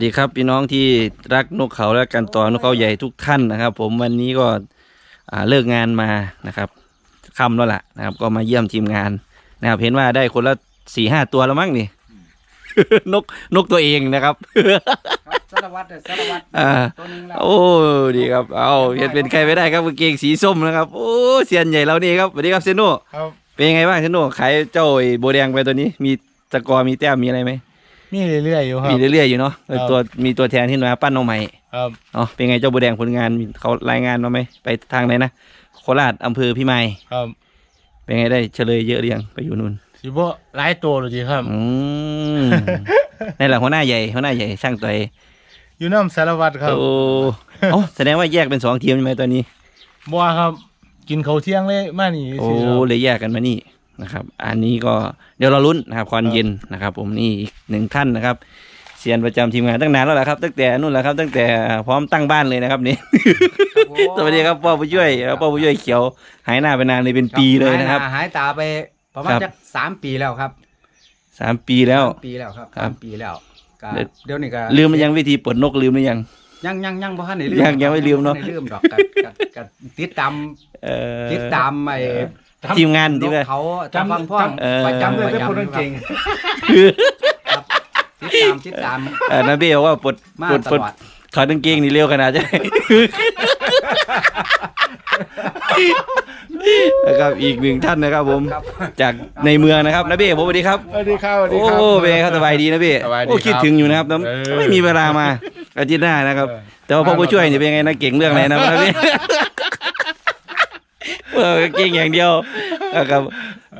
สวัสดีครับพี่น้องที่รักนกเขาและกันต่อนกเขาใหญ่ทุกท่านนะครับ ผมวันนี้ก็อ่าเลิกงานมานะครับค่ำแล้วล่ะนะครับ ก็มาเยี่ยมทีมงานนะครับเห็นว่าได้คนละสี่ห้าตัวแล้วมั้งนี่ นกนกตัวเองนะครับครับสารวัตรเด้อสารวัตรอ่าตัวหนึงแล้วโอ้ดีครับเอาเห็นเป็นใครไม่ได้ครับกางเกงสีส้มนะครับโอ้เซียนใหญ่เรานี่ครับสวัสดีครับเซโน่ครับเป็นยังไงบ้างเซโน่ขายเจ้าไอ้โบแดงไปตัวนี้ มีตะกอร์มีแต้มมีอะไรไหม มีเรื่อยๆอยู่ครับมีเรื่อยๆอยู่เนาะครับตัวมีตัวแทนที่มาปั้นน้องใหม่ครับอ๋อเป็นไงเจ้าบัวแดงผลงานมีเขารายงานมาไหมไปทางไหนนะโคราชอำเภอพิมายครับ เป็นไงได้เฉลยเยอะหรือยังไปอยู่นู่นสิบ่หลายตัวเลยจีครับอืมนี่แหละหัวหน้าใหญ่หัวหน้าใหญ่ช่างตัวเองอยู่น้ำสารวัตรครับโอ้เอ้าแสดงว่าแยกเป็นสองทีมใช่ไหมตอนนี้บัวครับ กินเขาวเที่ยงเลยมานี่โอ้สิครับเลยแยกกันมานี่ นะครับ อันนี้ก็เดี๋ยวเราลุ้นนะครับคอนเย็นนะครับ ผมนี่อีกหนึ่งท่านนะครับเซียนประจำทีมงานตั้งนานแล้วแหละครับ ตั้งแต่นู่นแหละครับ ตั้งแต่พร้อมตั้งบ้านเลยนะครับนี่สวัสดีครับพ่อผู้ช่วยครับพ่อผู้ช่วยเขียวหายหน้าไปนานเลยเป็นปีเลยนะครับ หายหาหายตาไปประมาณครับจะสามปีแล้วครับสามปีแล้วสามปีแล้วครับครับสามปีแล้วก็เดี๋ยวเดี๋ยวนี้ก็ลืมมันยังวิธีปลดนกลืมหรือยังยังยังยังบ่ทันได้ลืยังยังไม่ลืมเนอะบ่ทัได้ลืมดอกก็ก็ก็ติดตามเอ่อติดตามไอ้ ทีมงานนที่กว่า เขาจำฟังพ่องเออ ประจำเลยประแต่จำคนนั้นเก่งครับติดตามติดตามเอ่อนาเบลว่าปลดมาปลดตปลดลอดถอดกางเกงนี่เร็วขนาดใช่นะครับอีกหนึ่งท่านนะครับ ผม ครับ จากในเมืองนะครับนาเบลผมสวัสดีครับ สวัสดีครับสวัสดีโอ้ครับ เป็นไงครับสบายดีนะพี่สบายดีโอ้คิดครับถึงอยู่นะครับแต่เออไม่มีเวลามาอาทิตย์หน้านะครับ เออ แต่ว่าพ่อผู้ช่วยเนี่ยเป็นไงนะเก่งเรื่องอะไรนะนะพี่ เออเก่งอย่างเดียวนะครับ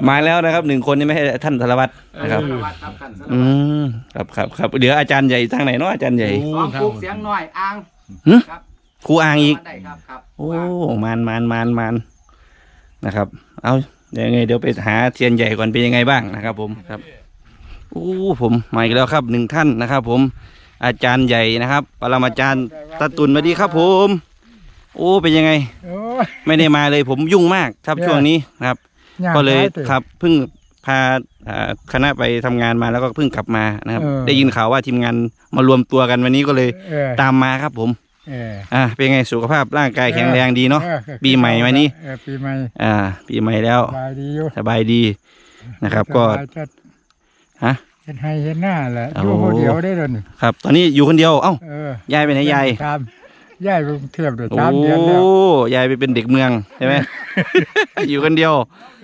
มาแล้วนะครับหนึ่งคนนี่ไม่ใช่ท่านธารวัตรนะครับ สารวัตรครับท่านสารอืวัตรมครับครับครับเดี๋ยวอาจารย์ใหญ่ทางไหนเนาะอาจารย์ใหญ่โอ้สองปลูกเสียงน้อยอ่างหึ ครับครูอ่างอีก ได้ครับครับโอ้ มานมานมานมานนะครับ เอาเดี๋ยวยังไงเดี๋ยวไปหาเทียนใหญ่ก่อนเป็นยังไงบ้างนะครับ ผมครับโอ้ผมมาอีกแล้วครับหนึ่งท่านนะครับ ผม อาจารย์ใหญ่นะครับ ปรมาจารย์ตาตุนสวัสดีครับ ผม โอ้เป็นยังไง โอ้ย ไม่ได้มาเลยผมยุ่งมากครับเนี่ยช่วงนี้นะครับางก็เลยหาตัวครับเพิ่งพาอ่าคณะไปทำงานมาแล้วก็เพิ่งกลับมานะครับ เออ ได้ยินข่าวว่าทีมงานมารวมตัวกันวันนี้ก็เลยเออตามมาครับผม เออ อ่าเป็นไงสุขภาพร่างกายแข็งแรงดีเนาะ ออปีใหม่มานี้ เออปีใหม่อ่า ปีใหม่แล้วสบายดีอยู่สบายดีนะครับ ก็สบายจัดฮะเห็นให้เห็นหน้าแหละโอ้อยู่คนเดียวได้เลยครับ ตอนนี้อยู่คนเดียวเอ้าเออยายไปไหนยายตาม ยายไปกรุงเทพเดี๋ยวโอ้ตามเดือนแล้วยายไปเป็นเด็กเมืองใช่ไหม อยู่คนเดียว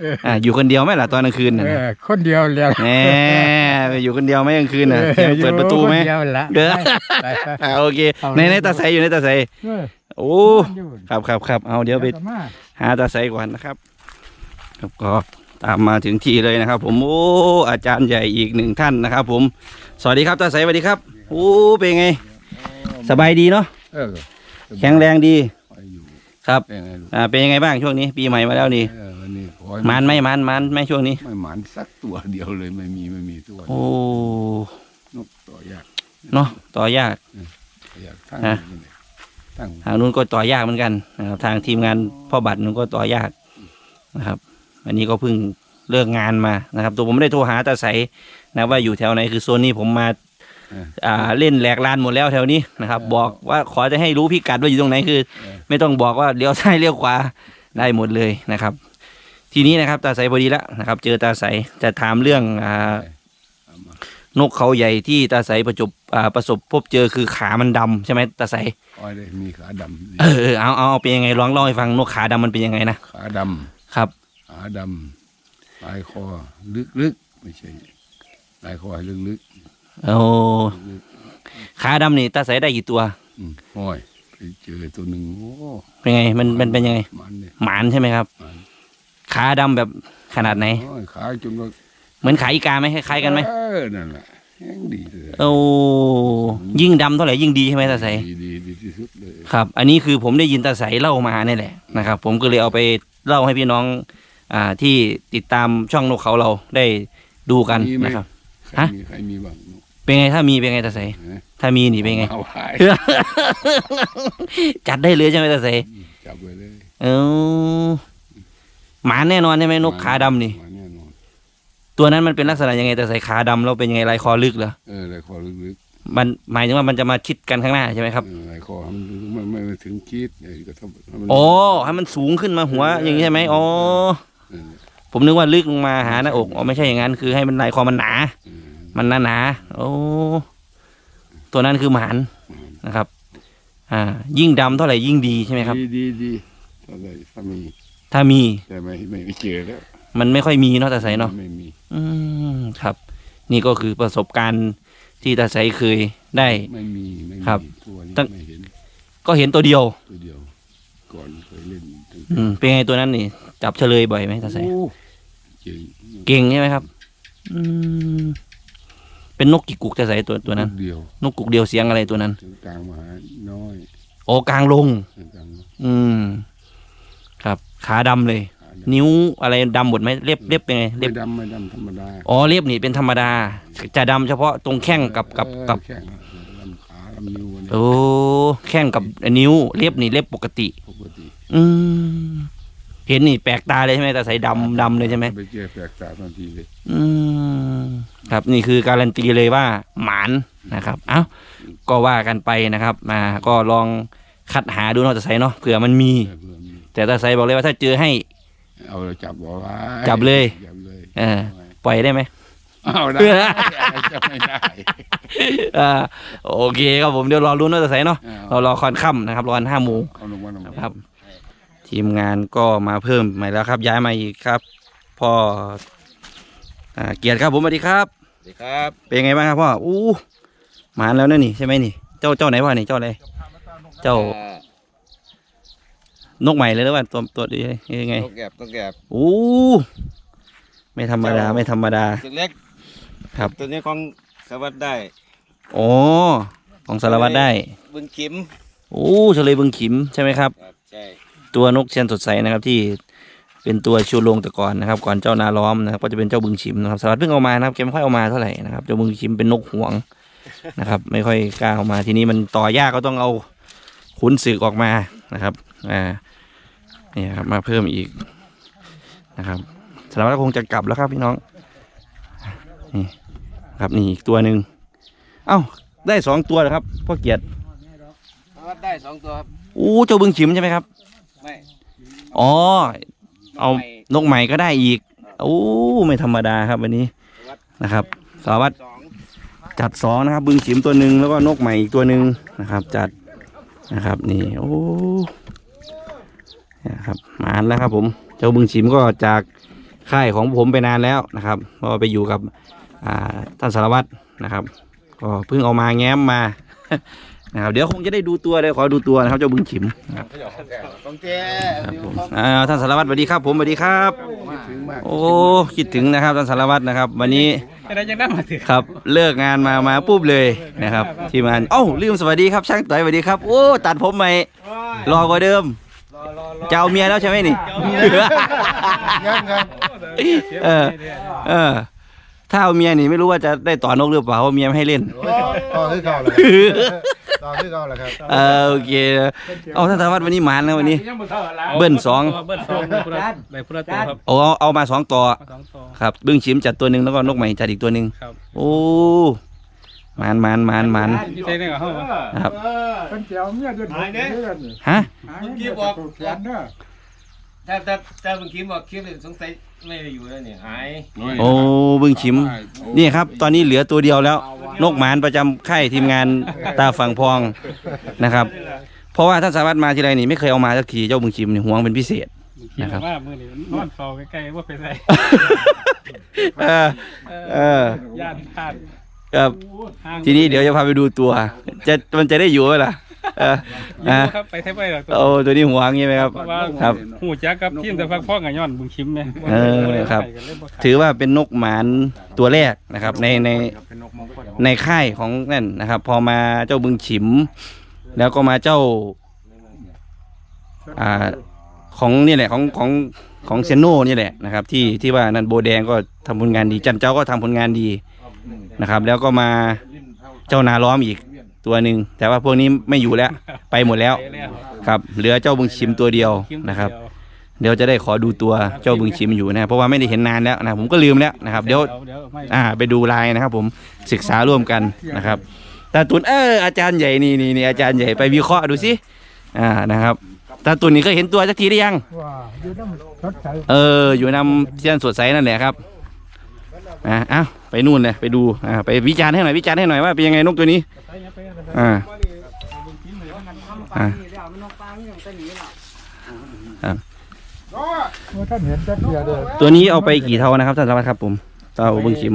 เอออ่าอยู่คนเดียวไหมล่ะตอนกลางคืนน่ะเออคนเดียวแล้วแหมไปอยู่คนเดียวไหมกลางคืนน่ะออเปิดประตูไหม อยู่คนเดียวละเด้อ ไปไป อ่าโอเคเอาในในตาใสอยู่ในตาใสเออโอ้อยู่ครับครับครับเอาเดี๋ยวไปแล้วก็มา หาตาใสก่อนนะครับครับก็ตามมาถึงที่เลยนะครับ ผมโอ้อาจารย์ใหญ่อีกหนึ่งท่านนะครับ ผม สวัสดีครับตาใสสวัสดีครับโอ้เป็นไง สบายดีเนาะเออ แข็งแรงดีไปอยู่ครับ เป็นไงลูกอ่าเป็นยังไงบ้างช่วงนี้ปีใหม่มาแล้วนี่เออวันนี้ขอให้มันไหม่มันมันไหม่ช่วงนี้ ไม่หมันสักตัวเดียวเลยไม่มีไม่มีตัวโอ้นกตัวยากเนาะต่อยากตัวยากทั้งฮะ นี่เลยทั้งทางนู้นก็ต่อยากเหมือนกันนะครับทางทีมงานพ่อบัตรนู้นก็ต่อยากนะครับวันนี้ก็เพิ่งเลิกงานมานะครับ ตัวผมไม่ได้โทรหาตาใสนะว่าอยู่แถวไหนคือโซนนี้ผมมาเอออ่าเล่นแหลกลานหมดแล้วแถวนี้นะครับ บอกว่าขอจะให้รู้พิกัดว่าอยู่ตรงไหนคือเออไม่ต้องบอกว่าเลี้ยวซ้ายเลี้ยวขวาได้หมดเลยนะครับ ทีนี้นะครับ ตาใสพอดีแล้วนะครับ เจอตาใสจะถามเรื่องอ่าเอามานกเขาใหญ่ที่ตาใสประจบอ่าประสบพบเจอคือขามันดำใช่ไหมตาใสขอให้ได้มีขาดำเออเออเอาเอาเอาเป็นยังไงลองเล่าให้ฟังนกขาดำมันเป็นยังไงนะขาดครับำขาดำลายคอลึกๆไม่ใช่ลายคอให้ลึก โอ้ขาดำนี่ตาใสได้กี่ตัวๆอืมห้อยไปเจอตัวหนึ่งโอ้เป็นไง มันมันเป็นยังไง มันเนี่ยหมานใช่ไหมครับหมานขาดำแบบขนาดไหน โอ้ยขาจนว่าเหมือนขาอีกาไหมคล้ายๆกันไหมเออนั่นแหละแห้งดีเลยโอ้ยิ่งดำเท่าไหร่ยิ่งดีใช่ไหมตาใส ดีดีดีที่สุดเลยครับ อันนี้คือผมได้ยินตาใสเล่ามาเนี่ยแหละนะครับ ผมก็เลยเอาไปเล่าให้พี่น้อง อ่าที่ติดตามช่องนกเขาเราได้ดูกันมีไหมนะครับ ใครฮะ มีใครมีบ้าง เป็นไงถ้ามีเป็นไงตาใสฮะถ้ามีนี่เป็นไง เอาหายจัดได้เลยใช่ไหมตาใสจับไว้เลยเออหมาแน่นอนใช่ไหมนกขาดำนี่มาแน่นอนตัวนั้นมันเป็นลักษณะยังไงแต่ใส่ขาดำแล้วเป็นยังไงลายคอลึกเหรอเออเลยคอลึกมันหมายถึงว่ามันจะมาชิดกันข้างหน้าใช่ไหมครับเออหลายคอมันไม่ไม่ถึงคิดเออก็ต้องให้มัน อ๋อให้มันสูงขึ้นมาหัวอย่างนี้ใช่ไหมอ๋อเออผมนึกว่าลึกลงมาหาหน้าอกอ๋อไม่ใช่อย่างนั้นคือให้มันลายคอมันหนาเออ มันหนาหนาๆโอ้ตัวนั้นคือหมานนะครับ อ่า ยิ่งดำเท่าไหร่ยิ่งดีใช่ไหมครับ ดีดีดีถ้าได้ถ้ามีถ้ามีแต่ไม่ไม่ไม่เจอแล้วมันไม่ค่อยมีเนาะตาใสเนาะไม่มี อืมครับ นี่ก็คือประสบการณ์ที่ตาใสเคยได้ ไม่มีไม่มีครับตัวนี้ตั้ง ไม่เห็นก็เห็นตัวเดียว ตัวเดียว ก่อนเคยเล่นตั้งอืมเป็นไงตัวนั้นนี่จับเฉลยบ่อยไหมตาใสโอ้เก่งเก่งใช่ไหมครับ อืม เป็นนกกี่กุกตาใสตัวตัวนั้น เดียวนกกุกเดียวเสียงอะไรตัวนั้น ถึงกลางมหาน้อยโอ้กลางลง ถึงกลางน้อยอืม ครับ ขาดำเลยขาดำนิ้วอะไรดำหมดไหมเล็บเล็บเป็นไงเล็ไม่บดำไม่ดำธรรมดาอ๋อเล็บนี่เป็นธรรมดา จะดำเฉพาะตรงแข้งกับกับกับเออแข้งลำขาลำนิ้วเนี่ยโอ้แข้งกับนิ้วเล็บนี่เล็บปกติ ปกติอืม เห็นนี่แปลกตาเลยใช่ไหมแต่ใส่ดำดำเลยใช่ไหมไปเจอแปลกตาทันทีเลยอืม ครับนี่คือการันตีเลยว่าหมานนะครับเอ้าก็ว่ากันไปนะครับมาก็ลองคัดหาดูเนาะแต่ใส่เนาะเผื่อมันมีเออเพื่อนมีแต่ตาใส่บอกเลยว่าถ้าเจอให้เอาเราจับเอาไว้จับเลยจับเลยเออปล่อยได้ไหมเอาได้จะไม่ได้อ่าโอเคครับผมเดี๋ยวรอรุ้นว่าจะใส่เนาะเอาเรารอคอนค่ำนะครับรอวันห้าโมงเอาลงมาลงมาครับ ทีมงานก็มาเพิ่มใหม่แล้วครับ ย้ายมาอีกครับพ่ออ่าเกียรติครับผมสวัสดีครับสวัส ดีครับเป็นไงบ้างครับพ่ออู้หมานแล้วนะนี่ใช่ไหมนี่ เจ้าเจ้าไหนพ่อนี่เจ้าอะไรเจ้าอ่านกใหม่เลยหรือว่าตัวตัวนี้ยังไงต้องแกบต้องแกบอู้ไม่ธรรมดาไม่ธรรมดาตัวเล็กครับตัวนี้ของสวัสดิ์ได้โอ้ของสารวัตรได้บุญขิมโอ้เฉลยบึงขิมใช่ไหมครับครับใช่ตัวนกเชียนสดใสนะครับที่ เป็นตัวชูโรงแต่ก่อนนะครับ ก่อนเจ้านาล้อมนะครับ ก็จะเป็นเจ้าบึงชิมนะครับสารวัตรเพิ่งเอามานะครับแกไม่ค่อยเอามาเท่าไหร่นะครับเจ้าบึงชิมเป็นนกหวงนะครับ ไม่ค่อยกล้าเอามาทีนี้มันต่อยากก็ต้องเอาขุนศึกออกมานะครับอ่านี่ครับมาเพิ่มอีกนะครับสารวัตรคงจะกลับแล้วครับพี่น้องนี่ครับนี่อีกตัวหนึ่งเอ้าได้สองตัวแล้วครับพ่อเกียรติสวัสดิ์ได้สองตัวครับอู้เจ้าบึงชิมใช่ไหมครับไม่อ๋อ เอาไม่นกใหม่ก็ได้อีกโอ้ไม่ธรรมดาครับวันนี้นะครับสารวัตรสองจัดสองนะครับ บึงฉิมตัวหนึ่งแล้วก็นกใหม่อีกตัวหนึ่งนะครับ จัดนะครับนี่โอ้เนี่ยครับมาแล้วครับ ผม เจ้าบึงฉิมก็จากค่ายของผมไปนานแล้วนะครับเพราะว่าไปอยู่กับอ่าท่านสารวัตรนะครับ ก็เพิ่งเอามาแง้มมา นะครับเดี๋ยวคงจะได้ดูตัวเลยขอดูตัวนะครับเจ้าบึงฉิมนะครับต้องแกครับผมอ่าท่านสารวัตรสวัสดีครับ ผมสวัสดีครับถึงมากโอ้คิดถึงนะครับท่านสารวัตรนะครับ วันนี้จะได้ยังได้มาถึงครับเลิกงานมามาปุ๊บเลยนะครับทีมงานเอ้าลืมสวัสดีครับช่างต่อยสวัสดีครับโอ้ตัดผมใหม่รอกว่าเดิมเจ้าเมียแล้วใช่ไหมนี่ยังครับเออเออถ้าเอาเมียนี่ไม่รู้ว่าจะได้ต่อนกหรือเปล่าเพราะเมียไม่ให้เล่นต่อที่เก่าเลย ต่อที่เก่าเลยครับเออโอเคเอาท่านสารวัตรวันนี้หมานนะวันนี้เบิ้ลสองเบิ้ลสองได้พุระได้พุระตัวครับเอาเอาเอามาสองต่อสองตัว ครับบึ้งชิมจัดตัวหนึ่งแล้วก็นกใหม่จัดอีกตัวหนึ่งครับ โอ้หมานหมานหมานหมานที่ใช้ในกับเขาครับเป็นเจียวเมียจะถูกเพื่อนนี่ฮะหาเงินจะถูกแขนเด้อ ถ้าถ้าถ้าบุญขิมบอกคลิปสงสัยไม่ได้อยู่แล้วเนี่ยหายโอ้บึ้งชิม นี่ครับ ตอนนี้เหลือตัวเดียวแล้ว นกหมานประจำค่ายทีมงานตาฝั่งพองนะครับ เพราะว่าท่านสารวัตรมาทีไรนี่ไม่เคยเอามาสักทีเจ้าบึงชิมนี่ห่วงเป็นพิเศษ คิดว่ามือนี่นอนเฝ้าใกล้ๆว่าเป็นไรเออเออย่านพลาดครับห้าง ทีนี้เดี๋ยวจะพาไปดูตัว จะมันจะได้อยู่ไหมล่ะ เอออะครับไปแทบไปหรอกตัวโอ้ตัวนี้ห่วงใช่ไหมครับ เพราะว่าครับ หูจักกับทีมแต่ฟักพ่อกับย้อนบึงชิมเนี่ยเออครับ ถือว่าเป็นนกหมานตัวแรกนะครับ ในในในค่ายของนั่นนะครับ พอมาเจ้าบึงฉิม แล้วก็มาเจ้า อ่า ของนี่แหละของของของเซนโน่นี่แหละนะครับ ที่ที่ว่านั่นโบแดงก็ทำผลงานดี จันเจ้าก็ทำผลงานดีนะครับ แล้วก็มาเจ้านาล้อมอีก ตัวหนึ่งแต่ว่าพวกนี้ไม่อยู่แล้ว ไปหมดแล้วไปแล้วครับ เหลือเจ้าบึงชิมตัวเดียวนะครับ เดี๋ยวจะได้ขอดูตัวเจ้าบึงชิมอยู่นะครับเพราะว่าไม่ได้เห็นนานแล้วนะผมก็ลืมแล้วนะครับ เดี๋ยวเดี๋ยวไม่อ่าไปดูลายนะครับ ผมศึกษาร่วมกันนะครับตตาตุนเอออาจารย์ใหญ่นี่นี่นี่อาจารย์ใหญ่ไปวิเคราะห์ดูสิอ่านะครับตาตุนนี่เคยเห็นตัวสักทีหรือยังว่าอยู่น้ำรถใสเอออยู่นำเชียนสดใสนั่นแหละครับอะเอ้าไปนู่นเลยไปดูอ่าไปวิจารณ์ให้หน่อยวิจารณ์ให้หน่อยว่าเป็นยังไงนกตัวนี้ อ่าอ่าเมื่อท่านเห็นจะเพียเดียวตัวนี้เอาไปกี่เท่านะครับท่านสารวัตรครับผมเต่าเบึงชิม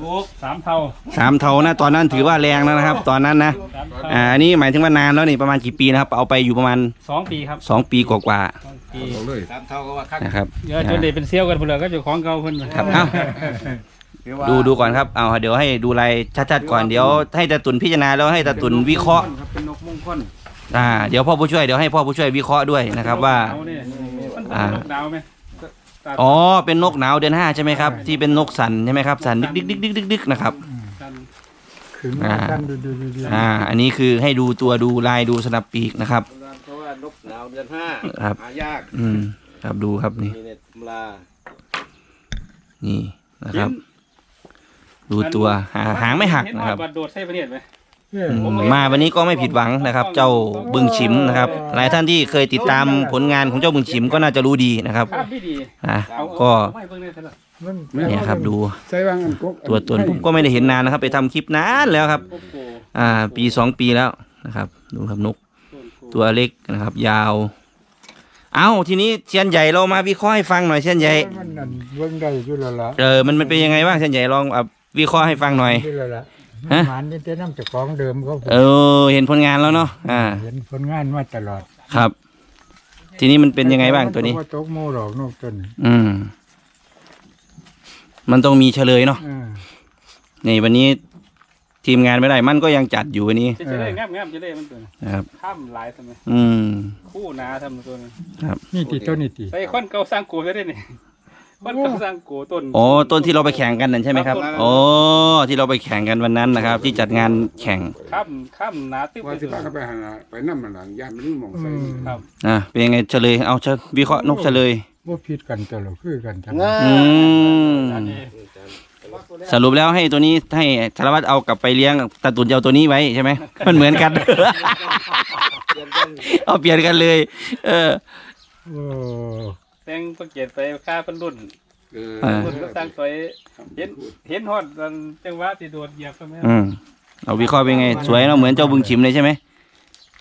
ทุกสามเท่าสามเท่านะตอนนั้นถือว่าแรงแล้วนะครับ ตอนนั้นนะสามเท่าอ่าอันนี้หมายถึงว่านานแล้วนี่ประมาณกี่ปีนะครับ เอาไปอยู่ประมาณสองปีครับสองปีกว่าสองปีเอาเลยๆสามเท่าก็ว่าคักๆนะครับเดี๋ยวจนเด็เป็นเซี่ยวกันพุ่นเลยก็เจ้าของเก่าเพิ่นครับเอ้า คือว่าดูดูก่อนครับเอาเดี๋ยวให้ดูรายชัดๆก่อนเดี๋ยวให้ตาตุนพิจารณาแล้วให้ตาตุนวิเคราะห์ครับเป็นนกมงคลอ่าเดี๋ยวพ่อผู้ช่วยเดี๋ยวให้พ่อผู้ช่วยวิเคราะห์ด้วยนะครับว่าเอเนี่ยมันอ่าเป็นนกดาวไหมอ๋อเป็นนกหนาวเดือนห้าใช่ไหมครับที่เป็นนกสันใช่ไหมครับสันดิกดิกดิกดิกดิกดิกนะครับกันขึ้นอ่ามาท่านดูดูดูดูอ่าอันนี้คือให้ดูตัวดูลายดูสนับปีกนะครับเพราะว่านกหนาวเดือนห้าครับหายากอืมครับดูครับนี่มีเน็ตมลานี่นะครับ ดูตัวหาหางไม่หักนะครับ เห็ว่าบัดโดดใส่ประเทศไหมเอ้ยอืมมาวันนี้ก็ไม่ผิดหวังนะครับ เจ้าบึงชิมนะครับ หลายท่านที่เคยติดตามผลงานของเจ้าบึงชิมก็น่าจะรู้ดีนะครับภาพไม่ดีอะเอาก็เอาไม่เบิ่งได้เท่าไหร่มันเนี่ยครับ ดูใส่วางอันกกตัวตนผมก็ไม่ได้เห็นนานนะครับ ไปทำคลิปนานแล้วครับโอ้โหอ่า ปีสองปีแล้วนะครับ ดูครับนกตัวเล็กนะครับ ยาว เอาทีนี้เชียนใหญ่เรามาวิเคราะห์ให้ฟังหน่อยเชียนใหญ่มันนั่นเบิ่งได้อยู่แล้วล่ะเออมันมันเป็นยังไงบ้างเชียนใหญ่ลองอะ วิเคราะห์ให้ฟังหน่อยอยู่แล้วล่ะฮะ หมันนี่แต่น้ำจากของเดิมเขาเออ เห็นผลงานแล้วเนาะอ่า เห็นผลงานมาตลอดครับ ทีนี้มันเป็นยังไงบ้างตัวนี้ว่าตกโมหรอกนกตัวนี้อืม มันต้องมีเฉลยเนาะอ่านี่วันนี้ทีมงานไม่ได้ มันก็ยังจัดอยู่วันนี้จะจะได้งามงามจะได้มันตัวนี้นะครับ ข้ามหลายทำไมอืม คู่หนาทำตัวนี้นี่ติตัวนี้ติใส่ค้อนเก่าสร้างโกจะได้นี่ค้ อนเก่าสร้างโกต้นอ๋อต้นที่เราไปแข่งกันนั่นใช่ไหมครับครับอ๋อที่เราไปแข่งกันวันนั้นนะครับ ที่จัดงานแข่งข้ามข้ามหนาตึ๊บว่าเลยสิพากันไปหาไปนำมันหลังย่านมันมองใส่ครับ อะเป็นยังไงเฉลยเอาเฉวิเคราะห์นกเฉลยว่าผิดกันตลอดคือกันทั้งง่าอืมอันนี้สรุปแล้วให้ตัวนี้ให้สารวัตรเอากลับไปเลี้ยงตาตุนจะเอาตัวนี้ไว้ใช่ไหมมันเหมือนกัน เอาเปลี่ยนกันเลย เออ โอ้ แต่งประเกียรติไปค่าเป็นรุ่นเอออ่ารุ่นก็สร้างตัวเห็นเห็นฮอดตอนจังหวะที่โดดเหยียบใช่ไหมอืมเอาวิเคราะห์เป็นไง สวยเนาะเหมือนเจ้าบึงชิมเลยใช่ไหม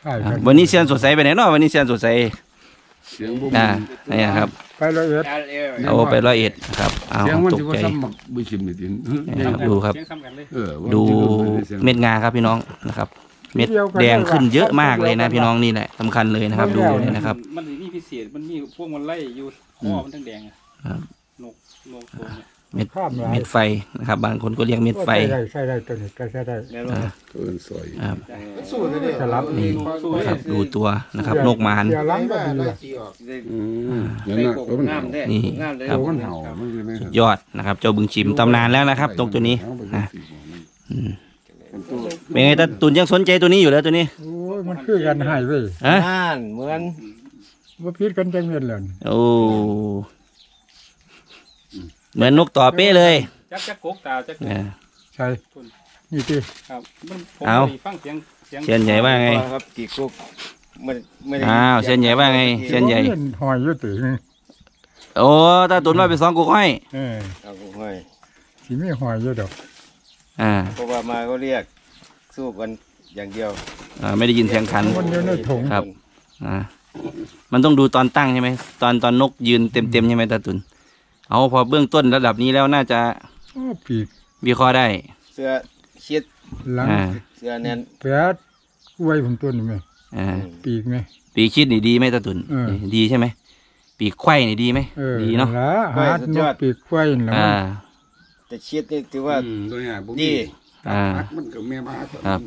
ใช่อะกันวันนี้เซียนสดใสไปไหนเนาะวันนี้เซียนสดใสเสียงบ่อ่าเนี่ยครับไปละเอียดการเอวเอาไปร้อยเอ็ดครับเอาเสียงมันตสิกว่าใจ ซ้ำบักบ่ชิมนี่ติเนี่ยครับดูครับ เสียงซ้ำกันเลย เออว่าดูสิโนไปเสียงเม็ดงาครับพี่น้องนะครับ เม็ดแดงขึ้นเยอะมากเลยนะพี่น้องนี่แหละสำคัญเลยนะครับ ดูเลยนะครับ มันมีพิเศษมันมีพวกมันไล่อยู่คอมันทั้งแดงอะครับนกนกตัวนี้เม็ดข้ามหลายเม็ดไฟนะครับ บางคนก็เรียกเม็ดไฟใส่ได้ใส่ได้ตัวนี้ก็ใส่ได้แม่นบ่ตัวอื่นสวยครับสลับนี่นะครับดูตัวนะครับนกมารเสียหล้างก็ดีอะอืมนั่นได้น่ะโกตัวมันงาเห่ามแท้นี่งามเลยครับตัวมันเห่ามันเลยไม่สุดยอดนะครับ เจ้าบึงชิมตำนานแล้วนะครับตรงตัวนี้นะอืม เป็นไงตาตุนยังสนใจตัวนี้อยู่แล้วตัวนี้โอ้ยมันคือกันให้เว้ยฮะน่านเหมือนว่าผิดกันจังเม็ดเลยโอ้เหมือนนกต่อเป้เลยจักจักกกตาจักอ่าใช่นี่ติครับมันผมเอาได้ฟังเสียงเสียงเซียนใหญ่ว่าไงครับกี่กุ๊กไม่ไม่ได้อ้าวเซียนใหญ่ว่าไงเซียนใหญ่โอ้ยหอยอยู่ติโอ้ตาตุนว่าไปสองกุกห้อยเออเอากุ๊กห้อยสิมีหอยอยู่ดอก อ่าเพราะว่ามาก็เรียกสู้กันอย่างเดียวอ่าไม่ได้ยินเสียงขันมันอยู่ในถุง ครับ อ่ามันต้องดูตอนตั้งใช่ไหมตอนตอนนกยืนเต็มเต็มๆใช่ไหมตาตุนเอาพอเบื้องต้นระดับนี้แล้วน่าจะโอ้ปีกวิเคราะห์ได้ เสื้อชิดหลังอ่า เสื้อแน่นแปดไว้ผมตัวนี้ไหมอ่า ปีกไหม ปีกคิดนี่ดีไหมตาตุนเออ ดีใช่ไหมปีกไข่นี่ดีไหมเออดีเนาะ ละหาดนกปีกไว้นั่นแหละอ่า แต่ชิดนี่ถือว่า อืมตัวเนี้ยบ่ดี มีอ่ามันก็แม่มาก็ครับ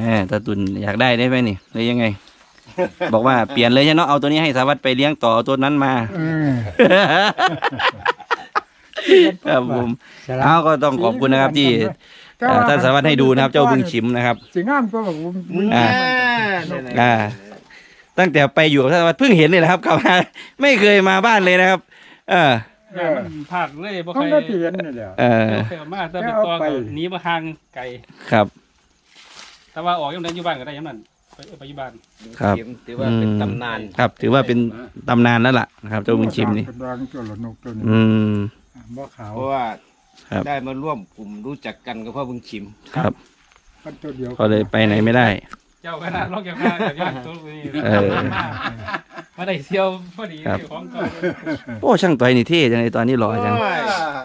แหมตาตุนอยากได้ได้ไหมนี่หรือยังไง บอกว่าเปลี่ยนเลยใช่เนาะเอาตัวนี้ให้สาวัตรไปเลี้ยงต่อเอาตัวนั้นมา เออ ครับผมสลับเอาก็ต้องขอบคุณนะครับที่แต่เอ่อว่ท่านสารวัตรให้ดูนะครับ เจ้าบึงชิมนะครับ สิงามก็บอกว่ามึงอ่า อ่า ตั้งแต่ไปอยู่กับท่านสารวัตรเพิ่งเห็นเลยนะครับกลับมา ไม่เคยมาบ้านเลยนะครับ เออ อย่ามันพลาดเลยบ่เขาใครก็เตียนนี่แหละเออ บ่เคยเอามาแต่เป็นตัวเอาไปก็หนีมาห่างไกล ครับ แต่ว่าออกยังได้อยู่บ้านก็ได้ยังนั้นไปไปอยู่บ้าน ครับเข็มถือว่าเป็นตำนาน ครับ ถือว่าเป็นตำนานแล้วล่ะนะครับเจ้าบุญชิมนี่เป็นรังตัวละนกตัวนี้อืม บ่ขาวเพราะว่าครับ ได้มาร่วมกลุ่มรู้จักกันก็เพราะบึงชิม ครับ มันตัวเดียว ก็เลยไปไหนไม่ได้เจ้าคณะลอกเจ้าคณะแต่ยังตัวนี้เออ มาได้เที่ยวพอดีครับของเก่าโอ้ช่างต่อยนี่เท่จังเลยตอนนี้หล่อจัง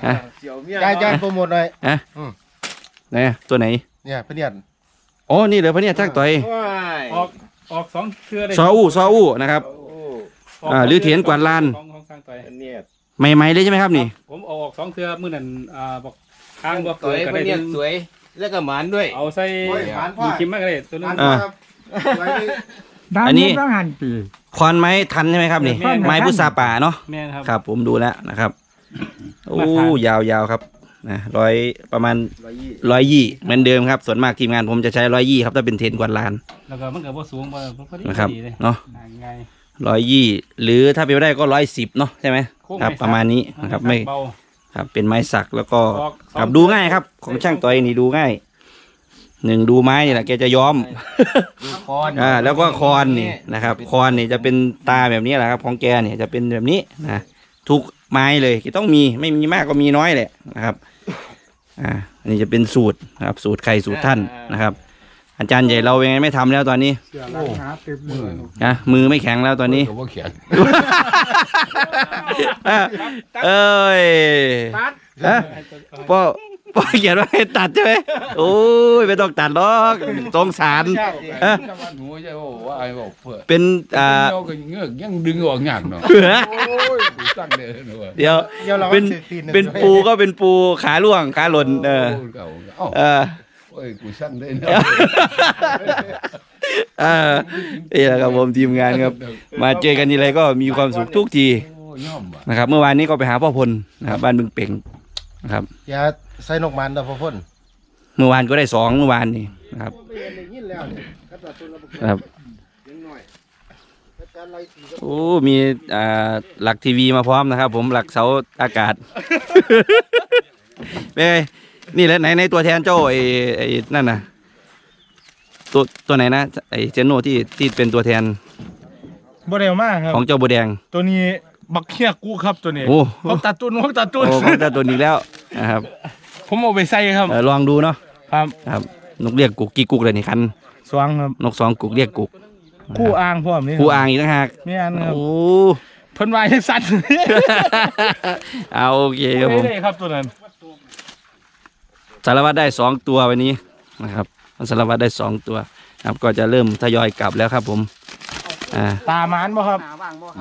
ฮะ เสี่ยวเมียยายยายโปรโมทหน่อย ไหนอะตัวไหนเนี่ยเพื่อนอ๋อนี่เหรอพะเนี่ยช่างต่อยว้ายออกออกสองเทือได้ซออู้ซออู้นะครับโอ้อ่าหรือเถียนกวาดลาน ของของสร้างต่อยอันเนี้ยใหม่ๆเลยใช่ไหมครับนี่ ผมเอาออกสองเทือมื้อนั้นอ่าบอกทางบอกสวยก็มันได้เนี่ยสวย แล้วก็หมานด้วย เอาใส่มีคิมมากเลยตัวนึง อ่าอันนี้ต้องหันปีคอนไม้ทันใช่ไหมครับนี่ แม่นไม้พุทราป่าเนาะ แม่นครับ ครับผมดูแล้วนะครับ โอ้มาทานยาวยาวๆครับนะร้อยประมาณร้อยยี่ร้อยยี่เหมือนเดิมครับ ส่วนมากทีมงานผมจะใช้ร้อยยี่ครับถ้าเป็นเทรนกวาดลานแล้วก็มันก็บ่สูงบ่พอดีนะครับพอดีเลยเนาะง่ายร้อยยี่หรือถ้าเป็นไปได้ก็ร้อยสิบเนาะใช่ไหมโค้งครับไสักประมาณนี้นะครับไม่เบา ครับเป็นไม้สักแล้วก็ออกสองครับดูง่ายครับ ของช่างต่อยนี่ดูง่ายหนึ่งดูไม้นี่แหละแกจะย้อมดูคอนอ่าแล้วก็คอนนี่นะครับ คอนนี่จะเป็นตาแบบนี้แหละครับ ของแกเนี่ยจะเป็นแบบนี้นะทุกไม้เลยต้องมีไม่มีมากก็มีน้อยแหละนะครับ อ่าอันนี้จะเป็นสูตรนะครับ สูตรใครสูตรท่านนะครับ อาจารย์ใหญ่เรายังไงไม่ทำแล้วตอนนี้เสียรังหาเต็มเลยนะมือไม่แข็งแล้วตอนนี้ก็ว่าเขียนอะเอ้ยฮะพ่อพ่อเขียนว่าให้ตัดใช่ไหมโอ้ยไม่ต้องตัดหรอกสงสารเอ้อชาวบ้านหัวใจว่าไอ้บอกเพื่อเป็นอ่าเราก็เงือกยังดึงออกยากเนาะเผื่อโอ้ยดูตั้งเด้อเนาะเดี๋ยว เดี๋ยวเราเป็นสิตีหงเป็นปูก็เป็นปูขาล่วงขาหล่น เออ เก่าเอ้า เออ โอ้ยกูสั่งได้เนาะเออนี่แหละครับผมทีมงานครับ มาเจอกันทีไรก็มีความสุขทุกทีโอ้ย่อมว่ะนะครับ เมื่อวานนี้ก็ไปหาพ่อพลนะครับ บ้านบึงเป่งนะครับ อย่าใส่นกมันเด้อพ่อพ่นเมื่อวานก็ได้สองเมื่อวานนี่นะครับครับ โอ้มีอ่าหลักทีวีมาพร้อมนะครับ ผมหลักเสาอากาศ เป็นไง นี่แหละไหนในตัวแทนเจ้าไอ้ไอ้นั่นน่ะ ตัวตัวไหนนะไอ้เจนโนที่ที่เป็นตัวแทนบ่เร็วมากครับ ของเจ้าบัวแดง ตัวนี้บักเคียกูครับตัวนี้โอ้ เขาตัดตุนเขาตัดตุนโอ้ของเจ้าตัวนี้แล้วนะครับผมเอาไปใส่ครับ เออลองดูเนาะครับครับนกเรียกกุกกี่กุกเลยนี่คันสว่างครับนกสองกุกเรียกกุกคู่อ่างพร้อมนี่ผู้อ่างอีกต่างหากไม่อันครับโอ้ เพิ่นว่าให้สั่นเอาโอเคครับผม ไม่ได้ครับตัวนั้น สารวัตรได้สองตัววันนี้นะครับสารวัตรได้สองตัวนะครับก็จะเริ่มทยอยกลับแล้วครับผมอ่าตามานบ่ครับ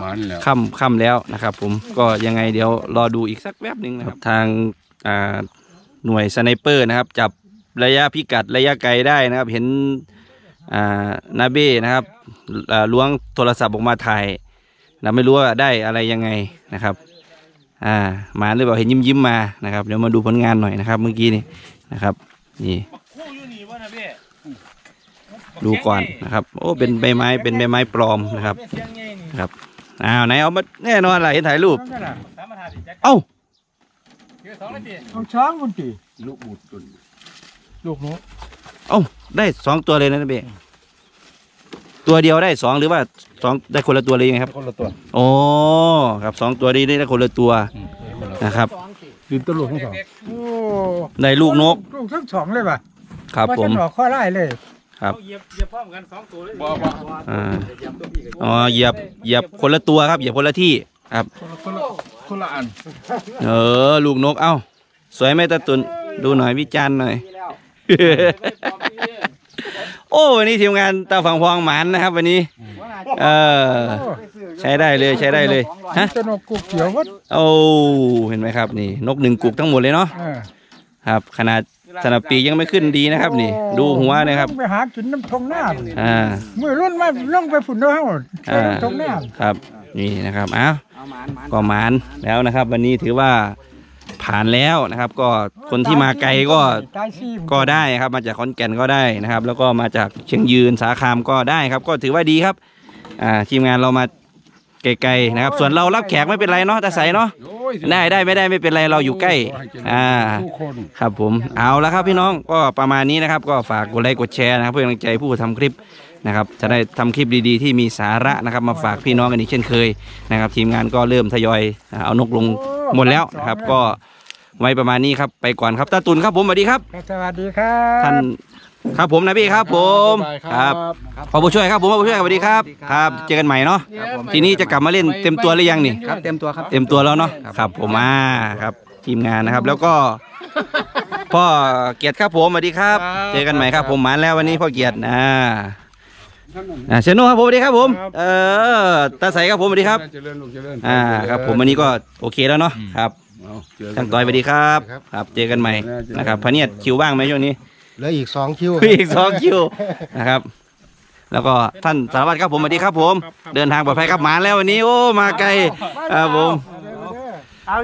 มันแล้วค่ำค่ำแล้วนะครับ ผมก็ยังไงเดี๋ยวรอดูอีกสักแวบหนึ่งนะครับทางอ่าหน่วยสไนเปอร์นะครับ จับระยะพิกัดระยะไกลได้นะครับ เห็นอ่านาเบ้นะครับอ่าล้วงโทรศัพท์ออกมาถ่ายเราไม่รู้ว่าได้อะไรยังไงนะครับ อ่ามาหรือเปล่าเห็นยิ้มยิ้มๆมานะครับเดี๋ยวมาดูผลงานหน่อยนะครับ เมื่อกี้นี่นะครับ นี่คู่อยู่นี่บ่นะพี่ดูก่อนนะครับ โอ้เป็นใบไม้เป็นใบไม้ปลอมนะครับเสียงใหญ่นี่ครับอ้าวไหนเอามาแน่นอนล่ะเห็นถ่ายรูปนั่นน่ะสามมาทานสิแจ็คเอ้าเดี๋ยวสองนาทีเอาช้างคนตีลูกบุตรตุนลูกหนูเอ้าได้สองตัวเลยนะเบ ตัวเดียวได้สองหรือว่าสองได้คนละตัวเลยยังไงครับคนละตัวโอ้ครับสองตัวนี้ได้คนละตัวนะครับยืนตัวลูกทั้งสองโอ้ได้ลูกนกลูกทั้งสองเลยป่ะครับว่าผจะมหนอกข้อไล่เลย ครับเอาเหยียบเหยียบพร้อมกันสองตัวเลยบ่บ่อ่าอ๋อเหยียบเหยียบคนละตัวครับเหยียบคนละที่ครับคนละคนละอันเออลูกนกเอ้าสวยไหมตาตุนดูหน่อยวิจารณ์หน่อย โอ้วันนี้ทีมงานตาฝังพองหมานนะครับ วันนี้ เออ ใช้ได้เลยใช้ได้เลยฮะจะนกกูเขียววัดโอ้เห็นไหมครับนี่ นกหนึ่งกุกทั้งหมดเลยเนาะเออครับ ขนาดสนับปีกยังไม่ขึ้นดีนะครับ นี่ ดูหัวนะครับ ไปหากินน้ำทงหน้าอ่า มือรุ่นมาลงไปฝุ่นเด้อเฮาใช้อ่า น้ำทงหน้า ครับ นี่นะครับอ้าว ก็หมานแล้วนะครับ วันนี้ถือว่าผ่านแล้วนะครับ ก็คนที่มาไกลก็ตายซี่ก็ได้ครับมาจากขอนแก่นก็ได้นะครับ แล้วก็มาจากเชียงยืนสาคามก็ได้ครับ ก็ถือว่าดีครับอ่าทีมงานเรามาไกลๆนะครับ ส่วนเรารับแขกไม่เป็นไรเนาะตาใสเนาะโอ้ยได้ได้ไม่ได้ไม่เป็นไรเราอยู่ใกล้ขให้เจริญอ่าทุกคนครับผมเอาแล้วครับพี่น้องก็ประมาณนี้นะครับ ก็ฝากกดไลค์กดแชร์นะครับ เพื่อเป็นกำลังใจผู้ทำคลิปนะครับจะได้ทำคลิปดีๆ ที่มีสาระนะครับ มาฝากพี่น้องกันอีกเช่นเคยนะครับ ทีมงานก็เริ่มทยอยเอานกลงหมดแล้วนะครับก็ ไว้ประมาณนี้ครับ ไปก่อนครับตาตุนครับผมสวัสดีครับสวัสดีครับท่านครับผมนะพี่ครับ ผมบ๊ายบายครับขอผู้ช่วยครับผมขอผู้ช่วยสวัสดีครับครับเจอกันใหม่เนาะทีนี้จะกลับมาเล่นเต็มตัวหรือยังนี่ ครับเต็มตัวครับ เต็มตัวแล้วเนาะครับผมอ่าครับทีมงานนะครับ แล้วก็ พ่อเกียรติครับผมสวัสดีครับเจอกันใหม่ครับผมมาแล้ววันนี้พ่อเกียรติอ่าอ่าเชยนโนุครับผมสวัสดีครับผม เออตาใสครับผมสวัสดีครับ เจริญลูกเจริญอ่าครับผมวันนี้ก็โอเคแล้วเนาะครับ เอาเจอกัช่างต้อยสวัสดีครับ ครับ เจอกันใหม่นะครับพะเนียดคิวว่างไหมช่วงนี้ เหลืออีกสองคิว อีกสองคิวนะครับ แล้วก็ท่านสารวัตรครับผมสวัสดีครับผม เดินทางปลอดภัยครับมาแล้ววันนี้ โอ้มาไกลครับผม เอา